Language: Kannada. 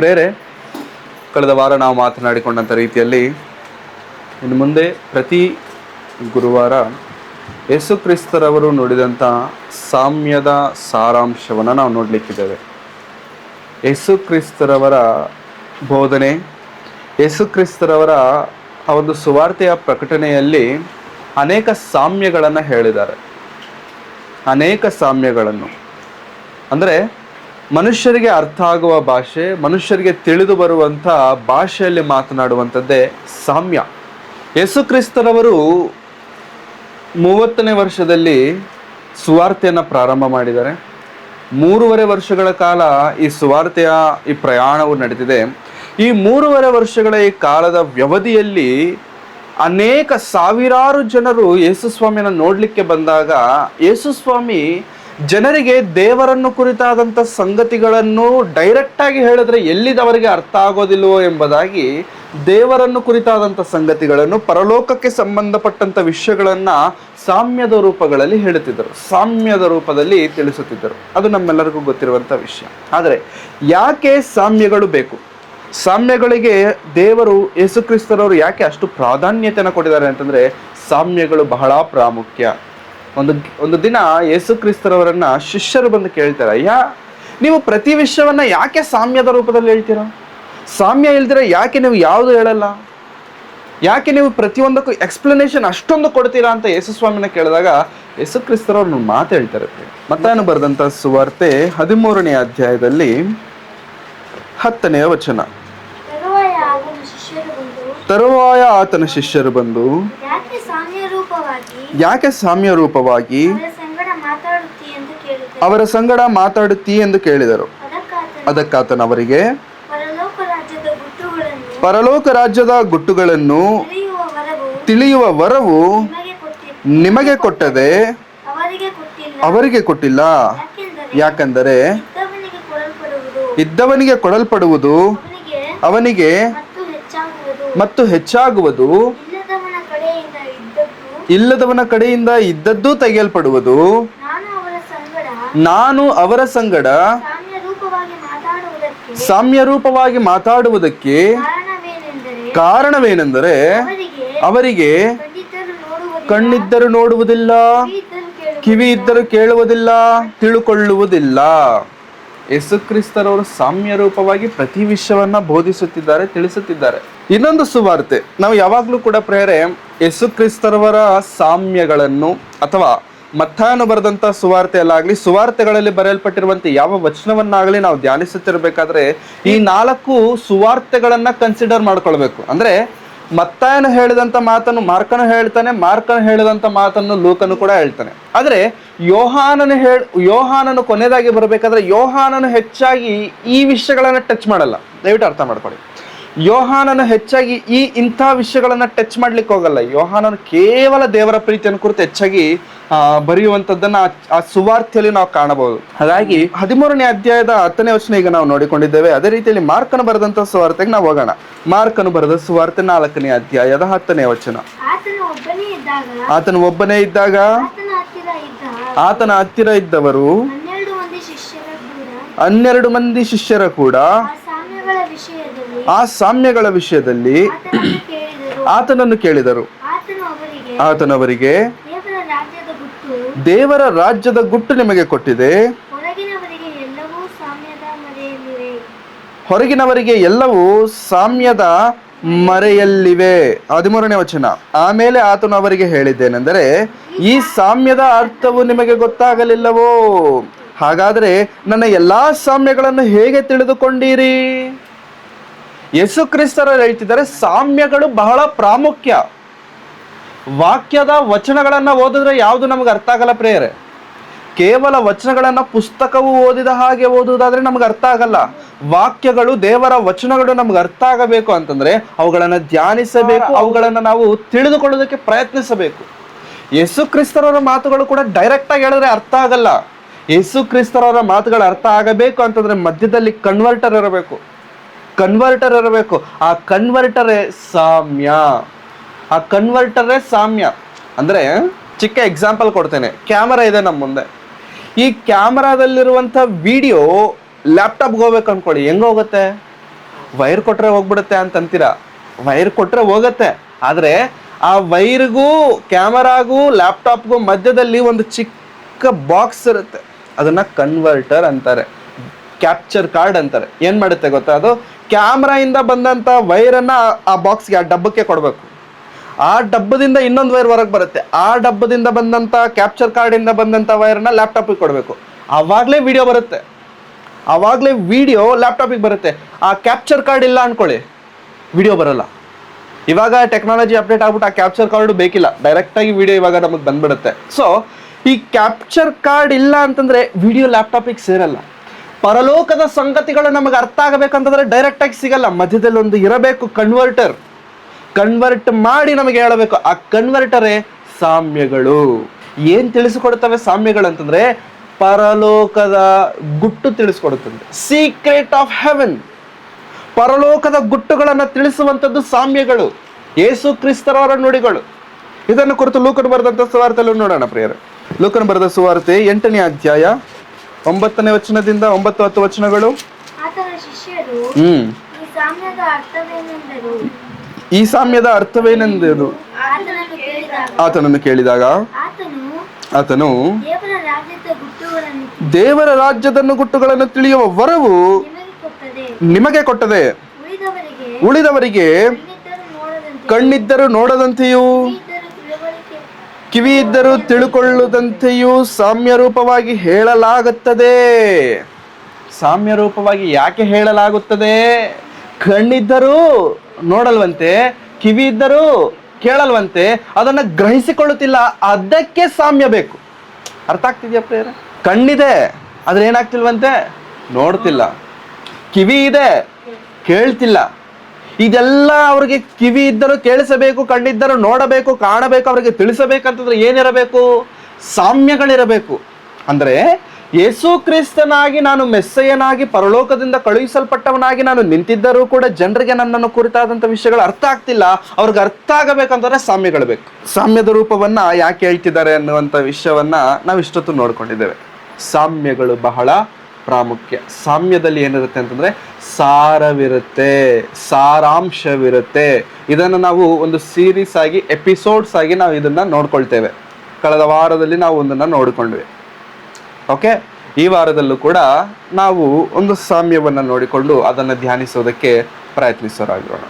ಪ್ರೇರೆ, ಕಳೆದ ವಾರ ನಾವು ಮಾತನಾಡಿಕೊಂಡಂಥ ರೀತಿಯಲ್ಲಿ ಇನ್ನು ಮುಂದೆ ಪ್ರತಿ ಗುರುವಾರ ಯೇಸು ಕ್ರಿಸ್ತರವರು ನುಡಿದಂಥ ಸಾಮ್ಯದ ಸಾರಾಂಶವನ್ನು ನಾವು ನೋಡಲಿಕ್ಕಿದ್ದೇವೆ. ಯೇಸು ಕ್ರಿಸ್ತರವರ ಬೋಧನೆ, ಯೇಸು ಕ್ರಿಸ್ತರವರ ಆ ಒಂದು ಸುವಾರ್ತೆಯ ಪ್ರಕಟಣೆಯಲ್ಲಿ ಅನೇಕ ಸಾಮ್ಯಗಳನ್ನು ಹೇಳಿದ್ದಾರೆ. ಅನೇಕ ಸಾಮ್ಯಗಳನ್ನು. ಅಂದರೆ ಮನುಷ್ಯರಿಗೆ ಅರ್ಥ ಆಗುವ ಭಾಷೆ, ಮನುಷ್ಯರಿಗೆ ತಿಳಿದು ಬರುವಂಥ ಭಾಷೆಯಲ್ಲಿ ಮಾತನಾಡುವಂಥದ್ದೇ ಸಾಮ್ಯ. ಯೇಸು ಕ್ರಿಸ್ತರವರು ಮೂವತ್ತನೇ ವರ್ಷದಲ್ಲಿ ಸುವಾರ್ತೆಯನ್ನು ಪ್ರಾರಂಭ ಮಾಡಿದ್ದಾರೆ. ಮೂರುವರೆ ವರ್ಷಗಳ ಕಾಲ ಈ ಸುವಾರ್ತೆಯ, ಈ ಪ್ರಯಾಣವು ನಡೆದಿದೆ. ಈ ಮೂರುವರೆ ವರ್ಷಗಳ ಈ ಕಾಲದ ವ್ಯವಧಿಯಲ್ಲಿ ಅನೇಕ ಸಾವಿರಾರು ಜನರು ಯೇಸುಸ್ವಾಮಿಯನ್ನು ನೋಡಲಿಕ್ಕೆ ಬಂದಾಗ ಯೇಸುಸ್ವಾಮಿ ಜನರಿಗೆ ದೇವರನ್ನು ಕುರಿತಾದಂಥ ಸಂಗತಿಗಳನ್ನು ಡೈರೆಕ್ಟ್ ಆಗಿ ಹೇಳಿದ್ರೆ ಎಲ್ಲಿದವರಿಗೆ ಅರ್ಥ ಆಗೋದಿಲ್ವೋ ಎಂಬುದಾಗಿ ದೇವರನ್ನು ಕುರಿತಾದಂಥ ಸಂಗತಿಗಳನ್ನು ಪರಲೋಕಕ್ಕೆ ಸಂಬಂಧಪಟ್ಟಂಥ ವಿಷಯಗಳನ್ನು ಸಾಮ್ಯದ ರೂಪಗಳಲ್ಲಿ ಹೇಳುತ್ತಿದ್ದರು. ಸಾಮ್ಯದ ರೂಪದಲ್ಲಿ ತಿಳಿಸುತ್ತಿದ್ದರು. ಅದು ನಮ್ಮೆಲ್ಲರಿಗೂ ಗೊತ್ತಿರುವಂಥ ವಿಷಯ. ಆದರೆ ಯಾಕೆ ಸಾಮ್ಯಗಳು ಬೇಕು? ಸಾಮ್ಯಗಳಿಗೆ ದೇವರು ಯೇಸುಕ್ರಿಸ್ತರವರು ಯಾಕೆ ಅಷ್ಟು ಪ್ರಾಧಾನ್ಯತೆಯನ್ನು ಕೊಟ್ಟಿದ್ದಾರೆ ಅಂತಂದ್ರೆ ಸಾಮ್ಯಗಳು ಬಹಳ ಪ್ರಾಮುಖ್ಯ. ಒಂದು ಒಂದು ದಿನ ಯೇಸುಕ್ರಿಸ್ತರವರನ್ನ ಶಿಷ್ಯರು ಬಂದು ಕೇಳ್ತಾರೆ ಅಯ್ಯ ನೀವು ಪ್ರತಿ ವಿಷಯವನ್ನ ಯಾಕೆ ಸಾಮ್ಯದ ರೂಪದಲ್ಲಿ ಹೇಳ್ತೀರಾ? ಸಾಮ್ಯ ಇಲ್ದಿರ ಯಾಕೆ ನೀವು ಯಾವುದು ಹೇಳಲ್ಲ? ಯಾಕೆ ನೀವು ಪ್ರತಿಯೊಂದಕ್ಕೂ ಎಕ್ಸ್ಪ್ಲನೇಷನ್ ಅಷ್ಟೊಂದು ಕೊಡ್ತೀರಾ? ಅಂತ ಯೇಸು ಸ್ವಾಮಿನ ಕೇಳಿದಾಗ ಯೇಸು ಕ್ರಿಸ್ತರವ್ರು ಮಾತು ಹೇಳ್ತಾರೆ. ಮತ್ತಾನು ಬರೆದಂಥ ಸುವಾರ್ತೆ ಹದಿಮೂರನೇ ಅಧ್ಯಾಯದಲ್ಲಿ ಹತ್ತನೆಯ ವಚನ. ತರುವಾಯ ಆತನ ಶಿಷ್ಯರು ಬಂದು ತರುವಾಯ ಆತನ ಶಿಷ್ಯರು ಬಂದು ಯಾಕೆ ಸಾಮ್ಯ ರೂಪವಾಗಿ? ಅವರ ಸಂಗಡ ಮಾತಾಡುತ್ತಿ ಎಂದು ಕೇಳಿದರು. ಅದಕ್ಕಾತನು ಅವರಿಗೆ ಪರಲೋಕ ರಾಜ್ಯದ ಗುಟ್ಟುಗಳನ್ನು ತಿಳಿಯುವ ವರವು ನಿಮಗೆ ಕೊಟ್ಟದೆ ಅವರಿಗೆ ಕೊಟ್ಟಿಲ್ಲ. ಯಾಕಂದರೆ ಇದ್ದವನಿಗೆ ಕೊಡಲ್ಪಡುವುದು. ಅವನಿಗೆ ಮತ್ತು ಹೆಚ್ಚಾಗುವುದು ಮತ್ತು ಹೆಚ್ಚಾಗುವುದು ಇಲ್ಲದವನ ಕಡೆಯಿಂದ ಇದ್ದದ್ದು ಇಲ್ಲದವನ ಕಡೆಯಿಂದ ಇದ್ದದ್ದು ತೆಗೆಯಲ್ಪಡುವುದು. ನಾನು ಅವರ ಸಂಗಡ ಸಾಮ್ಯ ರೂಪವಾಗಿ ಮಾತಾಡುವುದಕ್ಕೆ ಕಾರಣವೇನೆಂದರೆ ಅವರಿಗೆ ಕಣ್ಣಿದ್ದರು ನೋಡುವುದಿಲ್ಲ ಕಿವಿ ಇದ್ದರೂ ಕೇಳುವುದಿಲ್ಲ ತಿಳುಕೊಳ್ಳುವುದಿಲ್ಲ. ಯೇಸು ಕ್ರಿಸ್ತರವರು ಸಾಮ್ಯ ರೂಪವಾಗಿ ಪ್ರತಿ ವಿಷಯವನ್ನ ಬೋಧಿಸುತ್ತಿದ್ದಾರೆ, ತಿಳಿಸುತ್ತಿದ್ದಾರೆ. ಇನ್ನೊಂದು ಸುವಾರ್ತೆ. ನಾವು ಯಾವಾಗಲೂ ಕೂಡ ಪ್ರೇರೆ ಯೇಸುಕ್ರಿಸ್ತರವರ ಸಾಮ್ಯಗಳನ್ನು ಅಥವಾ ಮತ್ತಾಯನು ಬರೆದಂಥ ಸುವಾರ್ತೆಯಲ್ಲಾಗಲಿ, ಸುವಾರ್ತೆಗಳಲ್ಲಿ ಬರೆಯಲ್ಪಟ್ಟಿರುವಂತೆ ಯಾವ ವಚನವನ್ನಾಗಲಿ ನಾವು ಧ್ಯಾನಿಸುತ್ತಿರಬೇಕಾದ್ರೆ ಈ ನಾಲ್ಕು ಸುವಾರ್ತೆಗಳನ್ನ ಕನ್ಸಿಡರ್ ಮಾಡ್ಕೊಳ್ಬೇಕು. ಅಂದ್ರೆ ಮತ್ತಾಯನು ಹೇಳಿದಂಥ ಮಾತನ್ನು ಮಾರ್ಕನು ಹೇಳ್ತಾನೆ, ಮಾರ್ಕನು ಹೇಳಿದಂಥ ಮಾತನ್ನು ಲೂಕನು ಕೂಡ ಹೇಳ್ತಾನೆ. ಆದರೆ ಯೋಹಾನನು ಹೇಳ, ಯೋಹಾನನು ಕೊನೆಯದಾಗಿ ಬರಬೇಕಾದ್ರೆ ಯೋಹಾನನು ಹೆಚ್ಚಾಗಿ ಈ ವಿಷಯಗಳನ್ನು ಟಚ್ ಮಾಡಲ್ಲ. ದಯವಿಟ್ಟು ಅರ್ಥ ಮಾಡ್ಕೊಳ್ಳಿ. ಯೋಹಾನನು ಹೆಚ್ಚಾಗಿ ಈ ಇಂಥ ವಿಷಯಗಳನ್ನ ಟಚ್ ಮಾಡ್ಲಿಕ್ಕೆ ಹೋಗಲ್ಲ. ಯೋಹಾನನು ಕೇವಲ ದೇವರ ಪ್ರೀತಿಯನ್ನು ಕುರಿತು ಹೆಚ್ಚಾಗಿ ಆ, ಬರೆಯುವಂಥದ್ದನ್ನ ಆ- ಸುವಾರ್ತೆಯಲ್ಲಿ ನಾವು ಕಾಣಬಹುದು. ಹಾಗಾಗಿ ಹದಿಮೂರನೇ ಅಧ್ಯಾಯದ ಹತ್ತನೇ ವಚನ ಈಗ ನಾವು ನೋಡಿಕೊಂಡಿದ್ದೇವೆ. ಅದೇ ರೀತಿಯಲ್ಲಿ ಮಾರ್ಕನು ಬರೆದಂತ ಸುವಾರ್ತೆಗೆ ನಾವು ಹೋಗೋಣ. ಮಾರ್ಕನು ಬರೆದ ಸುವಾರ್ತೆ ನಾಲ್ಕನೇ ಅಧ್ಯಾಯದ ಹತ್ತನೇ ವಚನ. ಆತನು ಒಬ್ಬನೇ ಇದ್ದಾಗ ಆತನ ಹತ್ತಿರ ಇದ್ದವರು ಹನ್ನೆರಡು ಮಂದಿ ಶಿಷ್ಯರ ಕೂಡ ಹನ್ನೆರಡು ಮಂದಿ ಶಿಷ್ಯರ ಕೂಡ ಆ ಸಾಮ್ಯಗಳ ವಿಷಯದಲ್ಲಿ ಆ ಸಾಮ್ಯಗಳ ವಿಷಯದಲ್ಲಿ ಆತನನ್ನು ಕೇಳಿದರು. ಆತನವರಿಗೆ, ದೇವರ ರಾಜ್ಯದ ಗುಟ್ಟು ನಿಮಗೆ ಕೊಟ್ಟಿದೆ. ಹೊರಗಿನವರಿಗೆ ಎಲ್ಲವೂ ಸಾಮ್ಯದ ಮರೆಯಲ್ಲಿವೆ. ಹದಿಮೂರನೇ ವಚನ. ಆಮೇಲೆ ಆತನು ಅವರಿಗೆ ಹೇಳಿದ್ದೇನೆಂದರೆ, ಈ ಸಾಮ್ಯದ ಅರ್ಥವು ನಿಮಗೆ ಗೊತ್ತಾಗಲಿಲ್ಲವೋ? ಹಾಗಾದರೆ ನನ್ನ ಎಲ್ಲಾ ಸಾಮ್ಯಗಳನ್ನು ಹೇಗೆ ತಿಳಿದುಕೊಂಡಿರಿ? ಯೇಸು ಕ್ರಿಸ್ತರು ಹೇಳ್ತಿದ್ದಾರೆ ಸಾಮ್ಯಗಳು ಬಹಳ ಪ್ರಾಮುಖ್ಯ. ವಾಕ್ಯದ ವಚನಗಳನ್ನ ಓದಿದ್ರೆ ಯಾವುದು ನಮಗೆ ಅರ್ಥ ಆಗಲ್ಲ ಪ್ರೇಯರೆ. ಕೇವಲ ವಚನಗಳನ್ನ ಪುಸ್ತಕವು ಓದಿದ ಹಾಗೆ ಓದುವುದಾದ್ರೆ ನಮ್ಗೆ ಅರ್ಥ ಆಗಲ್ಲ. ವಾಕ್ಯಗಳು ದೇವರ ವಚನಗಳು ನಮ್ಗೆ ಅರ್ಥ ಆಗಬೇಕು ಅಂತಂದ್ರೆ ಅವುಗಳನ್ನ ಧ್ಯಾನಿಸಬೇಕು ಅವುಗಳನ್ನ ನಾವು ತಿಳಿದುಕೊಳ್ಳೋದಕ್ಕೆ ಪ್ರಯತ್ನಿಸಬೇಕು. ಯೇಸು ಕ್ರಿಸ್ತರವರ ಮಾತುಗಳು ಕೂಡ ಡೈರೆಕ್ಟ್ ಆಗಿ ಹೇಳಿದ್ರೆ ಅರ್ಥ ಆಗಲ್ಲ. ಯೇಸು ಕ್ರಿಸ್ತರವರ ಮಾತುಗಳು ಅರ್ಥ ಆಗಬೇಕು ಅಂತಂದ್ರೆ ಮಧ್ಯದಲ್ಲಿ ಕನ್ವರ್ಟರ್ ಇರಬೇಕು. ಕನ್ವರ್ಟರ್ ಇರಬೇಕು. ಆ ಕನ್ವರ್ಟರೇ ಸಾಮ್ಯ. ಆ ಕನ್ವರ್ಟರೇ ಸಾಮ್ಯ. ಅಂದ್ರೆ ಚಿಕ್ಕ ಎಕ್ಸಾಂಪಲ್ ಕೊಡ್ತೇನೆ. ಕ್ಯಾಮರಾ ಇದೆ ನಮ್ಮ ಮುಂದೆ. ಈ ಕ್ಯಾಮರಾದಲ್ಲಿರುವಂಥ ವಿಡಿಯೋ ಲ್ಯಾಪ್ಟಾಪ್ಗೆ ಹೋಗ್ಬೇಕು ಅನ್ಕೊಳ್ಳಿ. ಹೆಂಗೆ ಹೋಗುತ್ತೆ? ವೈರ್ ಕೊಟ್ಟರೆ ಹೋಗ್ಬಿಡುತ್ತೆ ಅಂತಂತೀರಾ? ವೈರ್ ಕೊಟ್ಟರೆ ಹೋಗತ್ತೆ. ಆದರೆ ಆ ವೈರ್ಗೂ ಕ್ಯಾಮರಾಗೂ ಲ್ಯಾಪ್ಟಾಪ್ಗೂ ಮಧ್ಯದಲ್ಲಿ ಒಂದು ಚಿಕ್ಕ ಬಾಕ್ಸ್ ಇರುತ್ತೆ. ಅದನ್ನ ಕನ್ವರ್ಟರ್ ಅಂತಾರೆ. ಕ್ಯಾಪ್ಚರ್ ಕಾರ್ಡ್ ಅಂತಾರೆ. ಏನ್ ಮಾಡುತ್ತೆ ಗೊತ್ತಾ? ಅದು ಕ್ಯಾಮ್ರಾಯಿಂದ ಬಂದಂತ ವೈರನ್ನ ಆ ಬಾಕ್ಸ್ಗೆ ಆ ಡಬ್ಬಕ್ಕೆ ಕೊಡಬೇಕು. ಆ ಡಬ್ಬದಿಂದ ಇನ್ನೊಂದು ವೈರ್ ಹೊರಗೆ ಬರುತ್ತೆ. ಆ ಡಬ್ಬದಿಂದ ಬಂದಂತ ಕ್ಯಾಪ್ಚರ್ ಕಾರ್ಡಿಂದ ಬಂದಂತ ವೈರ್ನ ಲ್ಯಾಪ್ಟಾಪಿಗೆ ಕೊಡಬೇಕು. ಆವಾಗಲೇ ವಿಡಿಯೋ ಬರುತ್ತೆ. ಆವಾಗಲೇ ವಿಡಿಯೋ ಲ್ಯಾಪ್ಟಾಪಿಗೆ ಬರುತ್ತೆ. ಆ ಕ್ಯಾಪ್ಚರ್ ಕಾರ್ಡ್ ಇಲ್ಲ ಅನ್ಕೊಳ್ಳಿ. ವಿಡಿಯೋ ಬರಲ್ಲ. ಇವಾಗ ಟೆಕ್ನಾಲಜಿ ಅಪ್ಡೇಟ್ ಆಗ್ಬಿಟ್ಟು ಆ ಕ್ಯಾಪ್ಚರ್ ಕಾರ್ಡ್ ಬೇಕಿಲ್ಲ. ಡೈರೆಕ್ಟಾಗಿ ವಿಡಿಯೋ ಇವಾಗ ನಮಗೆ ಬಂದ್ಬಿಡುತ್ತೆ. ಸೊ ಈ ಕ್ಯಾಪ್ಚರ್ ಕಾರ್ಡ್ ಇಲ್ಲ ಅಂತಂದ್ರೆ ವಿಡಿಯೋ ಲ್ಯಾಪ್ಟಾಪಿಗೆ ಸೇರಲ್ಲ. ಪರಲೋಕದ ಸಂಗತಿಗಳು ನಮಗೆ ಅರ್ಥ ಆಗಬೇಕಂತಂದ್ರೆ ಡೈರೆಕ್ಟಾಗಿ ಸಿಗಲ್ಲ. ಮಧ್ಯದಲ್ಲಿ ಒಂದು ಇರಬೇಕು ಕನ್ವರ್ಟರ್ ಕನ್ವರ್ಟ್ ಮಾಡಿ ನಮಗೆ ಹೇಳಬೇಕು, ಆ ಕನ್ವರ್ಟರೇ ಸಾಮ್ಯಗಳು. ಏನ್ ತಿಳಿಸಿಕೊಡುತ್ತವೆ ಸಾಮ್ಯಗಳು ಅಂತಂದ್ರೆ ಪರಲೋಕದ ಗುಟ್ಟು ತಿಳಿಸ್ಕೊಡುತ್ತದೆ ಸೀಕ್ರೆಟ್ ಆಫ್ ಹೆವೆನ್ ಪರಲೋಕದ ಗುಟ್ಟುಗಳನ್ನು ತಿಳಿಸುವಂಥದ್ದು ಸಾಮ್ಯಗಳು. ಯೇಸು ಕ್ರಿಸ್ತರವರ ನುಡಿಗಳು. ಇದನ್ನು ಕುರಿತು ಲೂಕನ್ ಬರೆದಂತ ಸುವಾರ್ತೆಯಲ್ಲೂ ನೋಡೋಣ ಪ್ರಿಯರು. ಲೂಕನ್ ಬರೆದ ಸುವಾರ್ತೆ ಎಂಟನೇ ಅಧ್ಯಾಯ ಒಂಬತ್ತನೇ ವಚನದಿಂದ ಒಂಬತ್ತು ಹತ್ತು ವಚನಗಳು. ಹ್ಮ್. ಈ ಸಾಮ್ಯದ ಅರ್ಥವೇನೆಂದು ಆತನನ್ನು ಕೇಳಿದಾಗ. ಆತನನ್ನು ಕೇಳಿದಾಗ. ಆತನು ದೇವರ ರಾಜ್ಯದ ಗುಟ್ಟುಗಳನ್ನು ದೇವರ ರಾಜ್ಯದನ್ನು ಗುಟ್ಟುಗಳನ್ನು ತಿಳಿಯುವ ವರವು ನಿಮಗೆ ಕೊಟ್ಟದೆ. ಉಳಿದವರಿಗೆ ಕಣ್ಣಿದ್ದರೂ ನೋಡದಂತೆಯೂ ಕಿವಿ ಇದ್ದರೂ ತಿಳ್ಕೊಳ್ಳುವುದಂತೆಯೂ ಸಾಮ್ಯ ರೂಪವಾಗಿ ಹೇಳಲಾಗುತ್ತದೆ. ಸಾಮ್ಯ ರೂಪವಾಗಿ ಯಾಕೆ ಹೇಳಲಾಗುತ್ತದೆ? ಕಣ್ಣಿದ್ದರೂ ನೋಡಲ್ವಂತೆ, ಕಿವಿ ಇದ್ದರೂ ಕೇಳಲ್ವಂತೆ, ಅದನ್ನು ಗ್ರಹಿಸಿಕೊಳ್ಳುತ್ತಿಲ್ಲ, ಅದಕ್ಕೆ ಸಾಮ್ಯ ಬೇಕು. ಅರ್ಥ ಆಗ್ತಿದ್ಯಾ ಪ್ರೇರ ಕಣ್ಣಿದೆ, ಆದ್ರೆ ಏನಾಗ್ತಿಲ್ವಂತೆ? ನೋಡ್ತಿಲ್ಲ. ಕಿವಿ ಇದೆ, ಕೇಳ್ತಿಲ್ಲ. ಇದೆಲ್ಲ ಅವ್ರಿಗೆ ಕಿವಿ ಇದ್ದರೂ ಕೇಳಿಸಬೇಕು, ಕಣ್ಣಿದ್ದರೂ ನೋಡಬೇಕು, ಕಾಣಬೇಕು, ಅವರಿಗೆ ತಿಳಿಸಬೇಕಂತಂದ್ರೆ ಏನಿರಬೇಕು? ಸಾಮ್ಯಗಳಿರಬೇಕು. ಅಂದ್ರೆ ಯೇಸು ಕ್ರಿಸ್ತನಾಗಿ ನಾನು ಮೆಸ್ಸಯ್ಯನಾಗಿ ಪರಲೋಕದಿಂದ ಕಳುಹಿಸಲ್ಪಟ್ಟವನಾಗಿ ನಾನು ನಿಂತಿದ್ದರೂ ಕೂಡ ಜನರಿಗೆ ನನ್ನನ್ನು ಕುರಿತಾದಂಥ ವಿಷಯಗಳು ಅರ್ಥ ಆಗ್ತಿಲ್ಲ. ಅವ್ರಿಗೆ ಅರ್ಥ ಆಗಬೇಕಂತಂದ್ರೆ ಸಾಮ್ಯಗಳು ಬೇಕು. ಸಾಮ್ಯದ ರೂಪವನ್ನ ಯಾಕೆ ಹೇಳ್ತಿದ್ದಾರೆ ಅನ್ನುವಂಥ ವಿಷಯವನ್ನ ನಾವು ಇಷ್ಟೊತ್ತು ನೋಡ್ಕೊಂಡಿದ್ದೇವೆ. ಸಾಮ್ಯಗಳು ಬಹಳ ಪ್ರಾಮುಖ್ಯ. ಸಾಮ್ಯದಲ್ಲಿ ಏನಿರುತ್ತೆ ಅಂತಂದ್ರೆ ಸಾರವಿರುತ್ತೆ, ಸಾರಾಂಶವಿರುತ್ತೆ. ಇದನ್ನು ನಾವು ಒಂದು ಸೀರೀಸ್ ಆಗಿ ಎಪಿಸೋಡ್ಸ್ ಆಗಿ ನಾವು ಇದನ್ನ ನೋಡ್ಕೊಳ್ತೇವೆ. ಕಳೆದ ವಾರದಲ್ಲಿ ನಾವು ಒಂದನ್ನ ನೋಡಿಕೊಂಡ್ವಿ. ಓಕೆ ಈ ವಾರದಲ್ಲೂ ಕೂಡ ನಾವು ಒಂದು ಸಾಮ್ಯವನ್ನು ನೋಡಿಕೊಂಡು ಅದನ್ನು ಧ್ಯಾನಿಸೋದಕ್ಕೆ ಪ್ರಯತ್ನಿಸೋರಾಗಿರೋಣ.